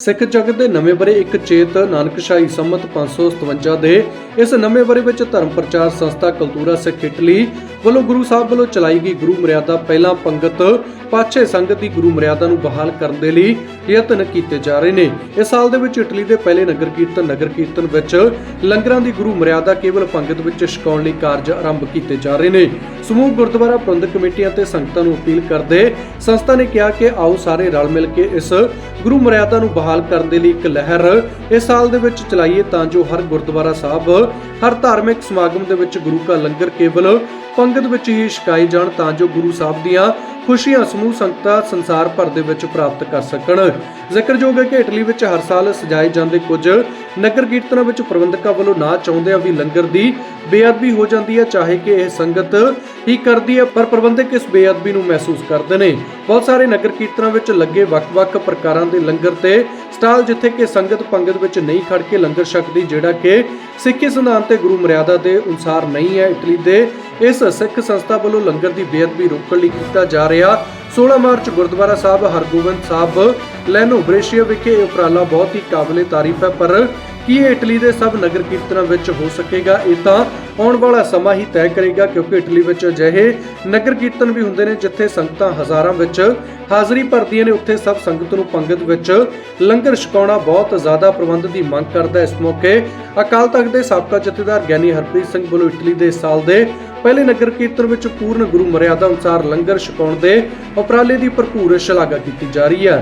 ਸਿੱਖ ਜਗਤ ਦੇ ਨਵੇਂ ਬਰੇ ਇੱਕ ਚੇਤ ਨਾਨਕਸ਼ਾਹੀ ਸੰਮਤ 557 ਦੇ ਇਸ ਨਵੇਂ ਬਰੇ ਵਿੱਚ ਧਰਮ ਪ੍ਰਚਾਰ ਸੰਸਥਾ ਕਲਤੂਰਾ ਸਿੱਖ ਇਟਲੀ ਵੱਲੋਂ ਗੁਰੂ ਸਾਹਿਬ ਵੱਲੋਂ ਚਲਾਈ ਗਈ ਗੁਰੂ ਮਰਿਆਦਾ ਪਹਿਲਾਂ ਪੰਗਤ ਪਾਛੇ ਸੰਗਤ ਦੀ ਗੁਰੂ ਮਰਿਆਦਾ ਨੂੰ ਬਹਾਲ ਕਰਨ ਦੇ ਲਈ ਯਤਨ ਕੀਤੇ ਜਾ ਰਹੇ ਨੇ। ਇਸ ਸਾਲ ਦੇ ਵਿੱਚ ਇਟਲੀ ਦੇ ਪਹਿਲੇ ਨਗਰ ਕੀਰਤਨ ਨਗਰ ਕੀਰਤਨ ਵਿੱਚ ਲੰਗਰਾਂ ਦੀ ਗੁਰੂ ਮਰਿਆਦਾ ਕੇਵਲ ਪੰਗਤ ਵਿੱਚ ਛਕਾਉਣ ਲਈ ਕਾਰਜ ਆਰੰਭ ਕੀਤੇ ਜਾ ਰਹੇ ਨੇ। ਸਮੂਹ ਗੁਰਦੁਆਰਾ ਪ੍ਰਬੰਧਕ ਕਮੇਟੀਆਂ ਤੇ ਸੰਗਤਾਂ ਨੂੰ ਅਪੀਲ ਕਰਦੇ ਸੰਸਥਾ ਨੇ ਕਿਹਾ ਕਿ ਆਓ ਸਾਰੇ ਰਲ ਮਿਲ ਕੇ ਇਸ ਗੁਰੂ ਮਰਿਆਦਾ ਨੂੰ ਬਹਾਲ ਕਰਨ ਦੇ ਲਈ ਇੱਕ ਲਹਿਰ ਇਸ ਸਾਲ ਦੇ ਵਿੱਚ ਚਲਾਈਏ ਤਾਂ ਜੋ ਹਰ ਗੁਰਦੁਆਰਾ ਸਾਹਿਬ, ਹਰ ਧਾਰਮਿਕ ਸਮਾਗਮ ਦੇ ਵਿੱਚ ਗੁਰੂ ਕਾ ਲੰਗਰ ਕੇਵਲ ਪੰਗਤ ਵਿੱਚ ਹੀ ਛਕਾਏ ਜਾਣ ਤਾਂ ਜੋ ਗੁਰੂ ਸਾਹਿਬ ਦੀਆਂ ਖੁਸ਼ੀਆਂ ਸਮੂਹ ਸੰਗਤਾਂ ਸੰਸਾਰ ਭਰ ਦੇ ਵਿੱਚ ਪ੍ਰਾਪਤ ਕਰ ਸਕਣ। ਜ਼ਿਕਰਯੋਗ ਹੈ ਕਿ ਇਟਲੀ ਵਿੱਚ ਹਰ ਸਾਲ ਸਜਾਏ ਜਾਂਦੇ ਕੁਝ ਨਗਰ ਕੀਰਤਨਾਂ ਵਿੱਚ ਪ੍ਰਬੰਧਕਾਂ ਵੱਲੋਂ ਨਾ ਚਾਹੁੰਦਿਆਂ ਵੀ ਲੰਗਰ ਦੀ ਬੇਅਦਬੀ ਹੋ ਜਾਂਦੀ ਹੈ, ਚਾਹੇ ਕਿ ਇਹ ਸੰਗਤ ਹੀ ਕਰਦੀ ਹੈ, ਪਰ ਪ੍ਰਬੰਧਕ ਇਸ ਬੇਅਦਬੀ ਨੂੰ ਮਹਿਸੂਸ ਕਰਦੇ ਨੇ। ਬਹੁਤ ਸਾਰੇ ਨਗਰ ਕੀਰਤਨਾਂ ਵਿੱਚ ਲੱਗੇ ਵੱਖ-ਵੱਖ ਪ੍ਰਕਾਰਾਂ ਦੇ ਲੰਗਰ ਤੇ ਸਟਾਲ ਜਿੱਥੇ ਕਿ ਸੰਗਤ ਪੰਗਤ ਵਿੱਚ ਨਹੀਂ ਖੜ ਕੇ ਲੰਗਰ ਛਕਦੀ, ਜਿਹੜਾ ਕਿ ਸਿੱਖੀ ਸਿਧਾਂਤ ਤੇ ਗੁਰੂ ਮਰਿਆਦਾ ਦੇ ਅਨੁਸਾਰ ਨਹੀਂ ਹੈ। ਇਟਲੀ ਦੇ ਇਸ ਸਿੱਖ ਸੰਸਥਾ ਵੱਲੋਂ ਲੰਗਰ ਦੀ ਬੇਅਦਬੀ ਰੋਕਣ ਲਈ ਕੀਤਾ ਜਾ ਰਿਹਾ। 16 March Gurdwara Sahib Hargobind Sahib Leno Brescia ਵਿਖੇ ਇਹ ਉਪਰਾਲਾ ਬਹੁਤ ਹੀ ਕਾਬਲੇ ਤਾਰੀਫ ਹੈ, ਪਰ ਕੀ ਇਹ ਇਟਲੀ ਦੇ ਸਭ ਨਗਰ ਕੀਰਤਨਾਂ ਵਿੱਚ ਹੋ ਸਕੇਗਾ? ਇਹ ਤਾਂ ਆਉਣ ਵਾਲਾ ਸਮਾਂ ਹੀ ਤੈਅ ਕਰੇਗਾ, ਕਿਉਂਕਿ ਇਟਲੀ ਵਿੱਚ ਅਜਿਹੇ ਨਗਰ ਕੀਰਤਨ ਵੀ ਹੁੰਦੇ ਨੇ ਜਿੱਥੇ ਸੰਗਤਾਂ ਹਜ਼ਾਰਾਂ ਵਿੱਚ ਹਾਜ਼ਰੀ ਭਰਦੀਆਂ ਨੇ। ਉੱਥੇ ਸਭ ਸੰਗਤ ਨੂੰ ਪੰਗਤ ਵਿੱਚ ਲੰਗਰ ਛਕਾਉਣਾ ਬਹੁਤ ਜ਼ਿਆਦਾ ਪ੍ਰਬੰਧ ਦੀ ਮੰਗ ਕਰਦਾ ਹੈ। ਇਸ ਮੌਕੇ ਅਕਾਲ ਤਖਤ ਦੇ ਸਾਬਕਾ ਜਥੇਦਾਰ ਗਿਆਨੀ ਹਰਪ੍ਰੀਤ ਸਿੰਘ ਵੱਲੋਂ ਇਟਲੀ ਦੇ ਇਸ ਸਾਲ ਦੇ ਪਹਿਲੇ ਨਗਰ ਕੀਰਤਨ ਵਿੱਚ ਪੂਰਨ ਗੁਰੂ ਮਰਿਆਦਾ ਅਨੁਸਾਰ ਲੰਗਰ ਛਕਾਉਣ ਦੇ ਉਪਰਾਲੇ ਦੀ ਭਰਪੂਰ ਸ਼ਲਾਘਾ ਕੀਤੀ ਜਾ ਰਹੀ ਹੈ।